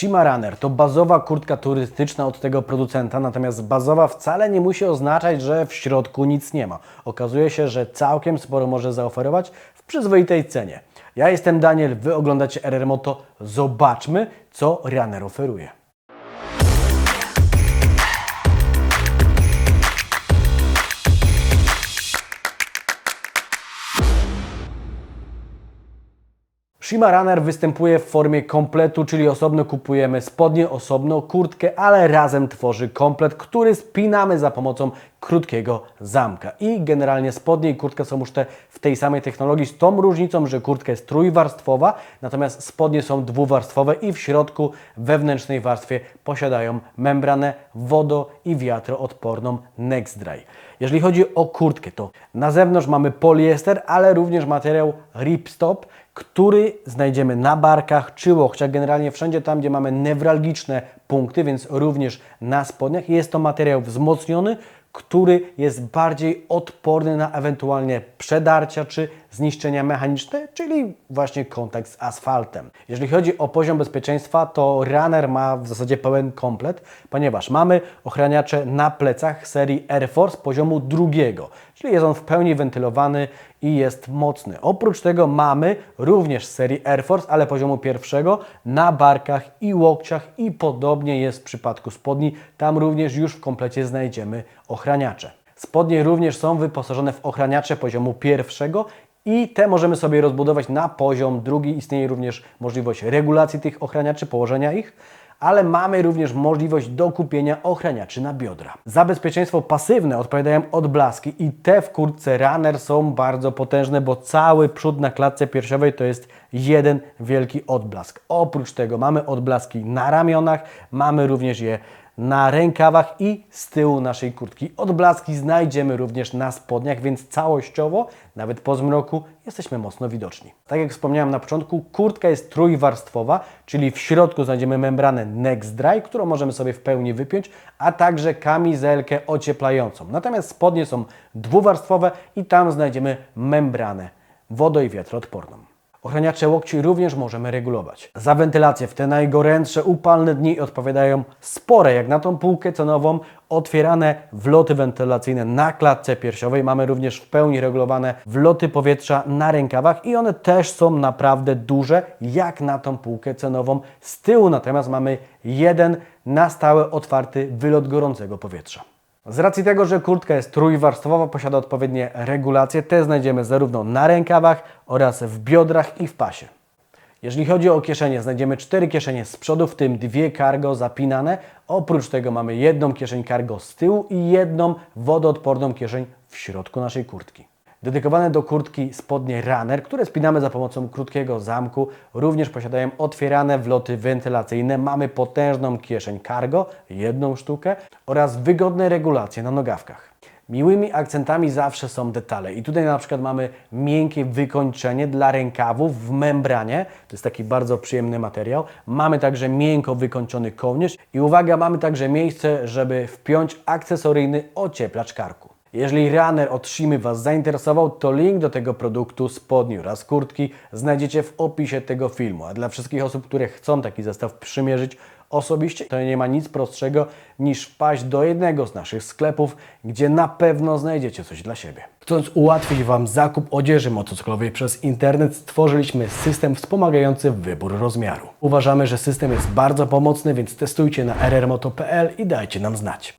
Shima Runner to bazowa kurtka turystyczna od tego producenta, natomiast bazowa wcale nie musi oznaczać, że w środku nic nie ma. Okazuje się, że całkiem sporo może zaoferować w przyzwoitej cenie. Ja jestem Daniel, Wy oglądacie RR Moto. Zobaczmy, co Runner oferuje. Shima Runner występuje w formie kompletu, czyli osobno kupujemy spodnie, osobno kurtkę, ale razem tworzy komplet, który spinamy za pomocą krótkiego zamka. I generalnie spodnie i kurtka są już te w tej samej technologii, z tą różnicą, że kurtka jest trójwarstwowa, natomiast spodnie są dwuwarstwowe i w środku wewnętrznej warstwie posiadają membranę wodo- i wiatroodporną NextDry. Jeżeli chodzi o kurtkę, to na zewnątrz mamy poliester, ale również materiał ripstop, który znajdziemy na barkach czy łokciach, generalnie wszędzie tam, gdzie mamy newralgiczne punkty, więc również na spodniach. Jest to materiał wzmocniony, który jest bardziej odporny na ewentualnie przedarcia czy zniszczenia mechaniczne, czyli właśnie kontakt z asfaltem. Jeżeli chodzi o poziom bezpieczeństwa, to Runner ma w zasadzie pełen komplet, ponieważ mamy ochraniacze na plecach serii Air Force poziomu drugiego, czyli jest on w pełni wentylowany i jest mocny. Oprócz tego mamy również serii Air Force, ale poziomu pierwszego na barkach i łokciach i podobnie jest w przypadku spodni. Tam również już w komplecie znajdziemy ochraniacze. Spodnie również są wyposażone w ochraniacze poziomu pierwszego i te możemy sobie rozbudować na poziom drugi. Istnieje również możliwość regulacji tych ochraniaczy, położenia ich ale mamy również możliwość dokupienia ochraniaczy na biodra. Za bezpieczeństwo pasywne odpowiadają odblaski i te w kurtce Runner są bardzo potężne, bo cały przód na klatce piersiowej to jest jeden wielki odblask. Oprócz tego mamy odblaski na ramionach, mamy również je na rękawach i z tyłu naszej kurtki. Odblaski znajdziemy również na spodniach, więc całościowo, nawet po zmroku, jesteśmy mocno widoczni. Tak jak wspomniałem na początku, kurtka jest trójwarstwowa, czyli w środku znajdziemy membranę Next Dry, którą możemy sobie w pełni wypiąć, a także kamizelkę ocieplającą. Natomiast spodnie są dwuwarstwowe i tam znajdziemy membranę wodo- i wiatroodporną. Ochraniacze łokci również możemy regulować. Za wentylację w te najgorętsze, upalne dni odpowiadają spore, jak na tą półkę cenową, otwierane wloty wentylacyjne na klatce piersiowej. Mamy również w pełni regulowane wloty powietrza na rękawach i one też są naprawdę duże, jak na tą półkę cenową. Z tyłu natomiast mamy jeden na stałe otwarty wylot gorącego powietrza. Z racji tego, że kurtka jest trójwarstwowa, posiada odpowiednie regulacje, te znajdziemy zarówno na rękawach oraz w biodrach i w pasie. Jeżeli chodzi o kieszenie, znajdziemy cztery kieszenie z przodu, w tym dwie cargo zapinane. Oprócz tego mamy jedną kieszeń cargo z tyłu i jedną wodoodporną kieszeń w środku naszej kurtki. Dedykowane do kurtki spodnie runner, które spinamy za pomocą krótkiego zamku, również posiadają otwierane wloty wentylacyjne. Mamy potężną kieszeń cargo, jedną sztukę oraz wygodne regulacje na nogawkach. Miłymi akcentami zawsze są detale i tutaj na przykład mamy miękkie wykończenie dla rękawów w membranie, to jest taki bardzo przyjemny materiał. Mamy także miękko wykończony kołnierz i uwaga, mamy także miejsce, żeby wpiąć akcesoryjny ocieplacz karku. Jeżeli runner Shimy Was zainteresował, to link do tego produktu, spodni oraz kurtki znajdziecie w opisie tego filmu. A dla wszystkich osób, które chcą taki zestaw przymierzyć osobiście, to nie ma nic prostszego niż wpaść do jednego z naszych sklepów, gdzie na pewno znajdziecie coś dla siebie. Chcąc ułatwić Wam zakup odzieży motocyklowej przez internet, stworzyliśmy system wspomagający wybór rozmiaru. Uważamy, że system jest bardzo pomocny, więc testujcie na rrmoto.pl i dajcie nam znać.